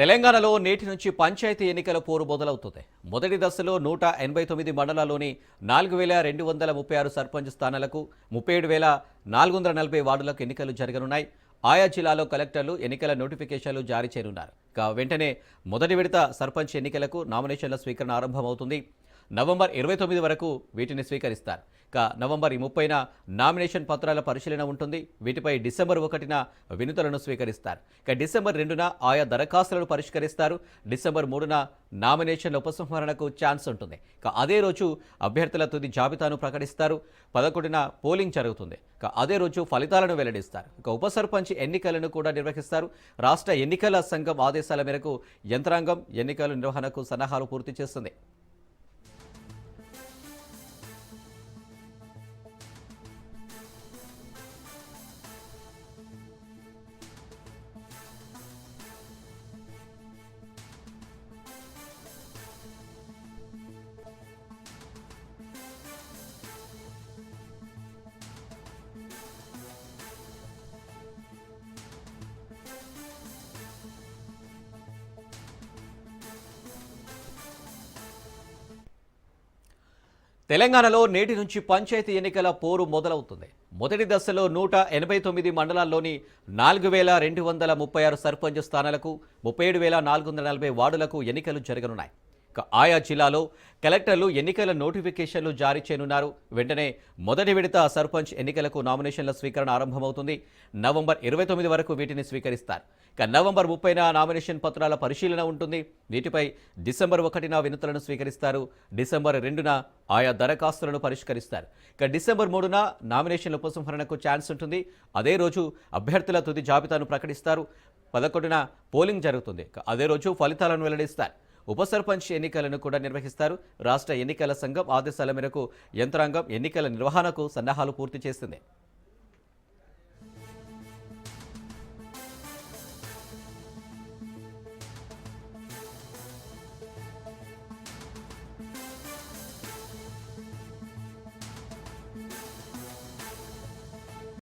తెలంగాణలో నేటి నుంచి పంచాయతీ ఎన్నికల పోరు మొదలవుతుంది. మొదటి దశలో నూట ఎనభై తొమ్మిది మండలాల్లోని నాలుగు వేల రెండు వందల ముప్పై ఆరు సర్పంచ్ స్థానాలకు ముప్పై ఏడు వేల నాలుగు వందల నలభై వార్డులకు ఎన్నికలు జరగనున్నాయి. ఆయా జిల్లాలో కలెక్టర్లు ఎన్నికల నోటిఫికేషన్లు జారీ చేయనున్నారు. ఇక వెంటనే మొదటి విడత సర్పంచ్ ఎన్నికలకు నామినేషన్ల స్వీకరణ ఆరంభమవుతుంది. నవంబర్ ఇరవై తొమ్మిది వరకు వీటిని స్వీకరిస్తారు. నవంబర్ ముప్పైన నామినేషన్ పత్రాల పరిశీలన ఉంటుంది. వీటిపై డిసెంబర్ ఒకటిన వినతులను స్వీకరిస్తారు. ఇక డిసెంబర్ రెండున ఆయా దరఖాస్తులను పరిష్కరిస్తారు. డిసెంబర్ మూడున నామినేషన్ల ఉపసంహరణకు ఛాన్స్ ఉంటుంది. ఇక అదే రోజు అభ్యర్థుల తుది జాబితాను ప్రకటిస్తారు. పదకొండున పోలింగ్ జరుగుతుంది. ఇక అదే రోజు ఫలితాలను వెల్లడిస్తారు. ఇక ఉప సర్పంచ్ ఎన్నికలను కూడా నిర్వహిస్తారు. రాష్ట్ర ఎన్నికల సంఘం ఆదేశాల మేరకు యంత్రాంగం ఎన్నికల నిర్వహణకు సన్నాహాలు పూర్తి చేస్తుంది. తెలంగాణలో నేటి నుంచి పంచాయతీ ఎన్నికల పోరు మొదలవుతుంది. మొదటి దశలో నూట ఎనభై తొమ్మిది మండలాల్లోని నాలుగు వేల రెండు వందల ముప్పై ఆరు సర్పంచ్ స్థానాలకు ముప్పై ఏడు వేల నాలుగు వందల నలభై వార్డులకు ఎన్నికలు జరగనున్నాయి. ఆయా జిల్లాలో కలెక్టర్లు ఎన్నికల నోటిఫికేషన్లు జారీ చేయనున్నారు. వెంటనే మొదటి విడత సర్పంచ్ ఎన్నికలకు నామినేషన్ల స్వీకరణ ఆరంభమవుతుంది. నవంబర్ ఇరవై తొమ్మిది వరకు వీటిని స్వీకరిస్తారు. ఇక నవంబర్ ముప్పైన నామినేషన్ పత్రాల పరిశీలన ఉంటుంది. వీటిపై డిసెంబర్ ఒకటిన వినతులను స్వీకరిస్తారు. డిసెంబర్ రెండున ఆయా దరఖాస్తులను పరిష్కరిస్తారు. ఇక డిసెంబర్ మూడున నామినేషన్ల ఉపసంహరణకు ఛాన్స్ ఉంటుంది. అదే రోజు అభ్యర్థుల తుది జాబితాను ప్రకటిస్తారు. పదకొండున పోలింగ్ జరుగుతుంది. అదే రోజు ఫలితాలను వెల్లడిస్తారు. ఉప సర్పంచ్ ఎన్నికలను కూడా నిర్వహిస్తారు. రాష్ట్ర ఎన్నికల సంఘం ఆదేశాల మేరకు యంత్రాంగం ఎన్నికల నిర్వహణకు సన్నాహాలు పూర్తి చేస్తుంది